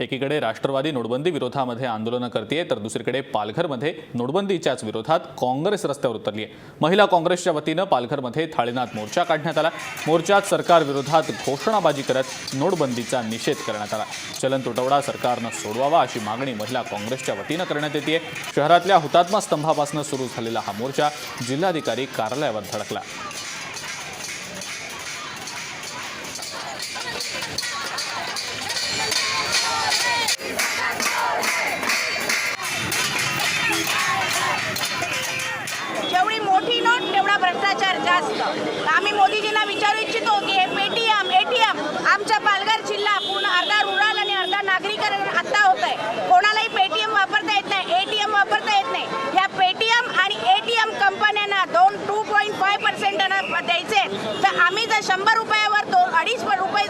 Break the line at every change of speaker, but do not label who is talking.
एकीकडे राष्ट्रवादी नोटबंदी विरोधामध्ये आंदोलनं करते तर दुसरीकडे पालघरमध्ये नोटबंदीच्याच विरोधात काँग्रेस रस्त्यावर उतरली आहे महिला काँग्रेसच्या वतीनं पालघरमध्ये थाळीनाथ मोर्चा काढण्यात आला. मोर्चात सरकारविरोधात घोषणाबाजी करत नोटबंदीचा निषेध करण्यात आला. चलन तुटवडा सरकारनं सोडवावा अशी मागणी महिला काँग्रेसच्या वतीनं करण्यात येते शहरातल्या हुतात्मा स्तंभापासून सुरू झालेला हा मोर्चा जिल्हाधिकारी कार्यालयावर धडकला.
जेवढी मोठी नोट तेवढा भ्रष्टाचार जास्त. आम्ही मोदीजींना विचारू इच्छितो की हे पेटीएम एटीएम आमच्या पालघर जिल्हा पूर्ण अर्धा रुरल आणि अर्धा नागरीकरण आत्ता होत आहे. कोणालाही पेटीएम वापरता येत नाही एटीएम वापरता येत नाही. या पेटीएम आणि एटीएम कंपन्यांना दोन टू पॉईंट फाय पर्सेंट द्यायचे तर आम्ही जर शंभर रुपयावर दोन अडीच रुपये